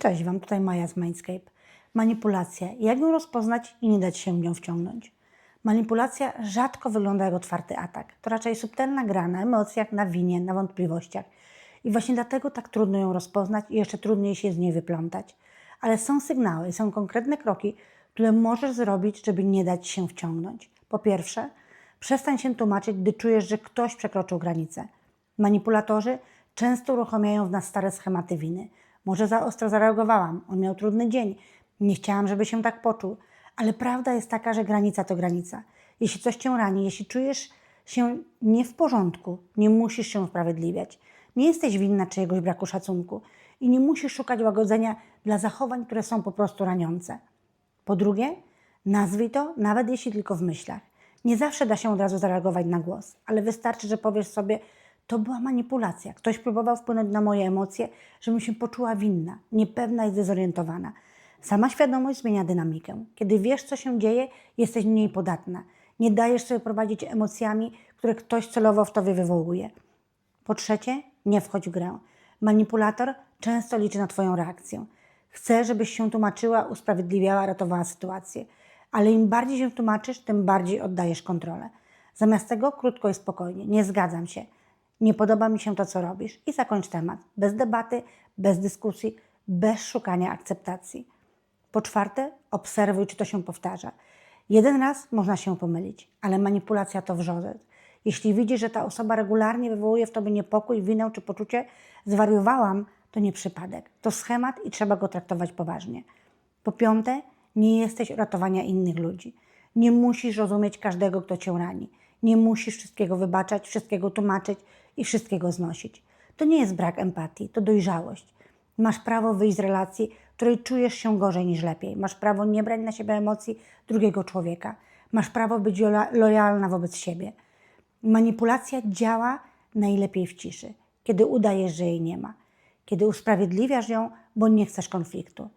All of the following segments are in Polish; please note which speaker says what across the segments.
Speaker 1: Cześć Wam, tutaj Maja z Mindscape. Manipulacja. Jak ją rozpoznać i nie dać się nią wciągnąć? Manipulacja rzadko wygląda jak otwarty atak. To raczej subtelna gra na emocjach, na winie, na wątpliwościach. I właśnie dlatego tak trudno ją rozpoznać i jeszcze trudniej się z niej wyplątać. Ale są sygnały, są konkretne kroki, które możesz zrobić, żeby nie dać się wciągnąć. Po pierwsze, przestań się tłumaczyć, gdy czujesz, że ktoś przekroczył granicę. Manipulatorzy często uruchamiają w nas stare schematy winy. Może za ostro zareagowałam, on miał trudny dzień, nie chciałam, żeby się tak poczuł, ale prawda jest taka, że granica to granica. Jeśli coś cię rani, jeśli czujesz się nie w porządku, nie musisz się usprawiedliwiać. Nie jesteś winna czyjegoś braku szacunku i nie musisz szukać łagodzenia dla zachowań, które są po prostu raniące. Po drugie, nazwij to, nawet jeśli tylko w myślach. Nie zawsze da się od razu zareagować na głos, ale wystarczy, że powiesz sobie, to była manipulacja. Ktoś próbował wpłynąć na moje emocje, żebym się poczuła winna, niepewna i zdezorientowana. Sama świadomość zmienia dynamikę. Kiedy wiesz, co się dzieje, jesteś mniej podatna. Nie dajesz sobie prowadzić emocjami, które ktoś celowo w tobie wywołuje. Po trzecie, nie wchodź w grę. Manipulator często liczy na Twoją reakcję. Chce, żebyś się tłumaczyła, usprawiedliwiała, ratowała sytuację. Ale im bardziej się tłumaczysz, tym bardziej oddajesz kontrolę. Zamiast tego krótko i spokojnie. Nie zgadzam się. Nie podoba mi się to, co robisz. I zakończ temat. Bez debaty, bez dyskusji, bez szukania akceptacji. Po czwarte, obserwuj, czy to się powtarza. Jeden raz można się pomylić, ale manipulacja to wrzożec. Jeśli widzisz, że ta osoba regularnie wywołuje w tobie niepokój, winę czy poczucie zwariowałam, to nie przypadek. To schemat i trzeba go traktować poważnie. Po piąte, nie jesteś ratowania innych ludzi. Nie musisz rozumieć każdego, kto cię rani. Nie musisz wszystkiego wybaczać, wszystkiego tłumaczyć i wszystkiego znosić. To nie jest brak empatii, to dojrzałość. Masz prawo wyjść z relacji, w której czujesz się gorzej niż lepiej. Masz prawo nie brać na siebie emocji drugiego człowieka. Masz prawo być loja- lojalna wobec siebie. Manipulacja działa najlepiej w ciszy, kiedy udajesz, że jej nie ma, kiedy usprawiedliwiasz ją, bo nie chcesz konfliktu.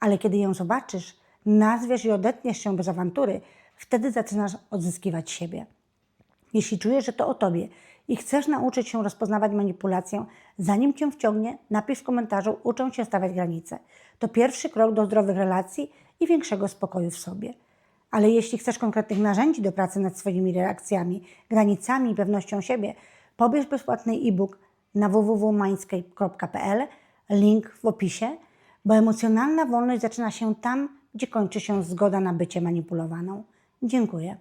Speaker 1: Ale kiedy ją zobaczysz, nazwiesz i odetniesz się bez awantury, wtedy zaczynasz odzyskiwać siebie. Jeśli czujesz, że to o tobie i chcesz nauczyć się rozpoznawać manipulację, zanim cię wciągnie, napisz w komentarzu Uczę się stawiać granice. To pierwszy krok do zdrowych relacji i większego spokoju w sobie. Ale jeśli chcesz konkretnych narzędzi do pracy nad swoimi reakcjami, granicami i pewnością siebie, pobierz bezpłatny e-book na www.mindscape.pl, link w opisie, bo emocjonalna wolność zaczyna się tam, gdzie kończy się zgoda na bycie manipulowaną. Dziękuję.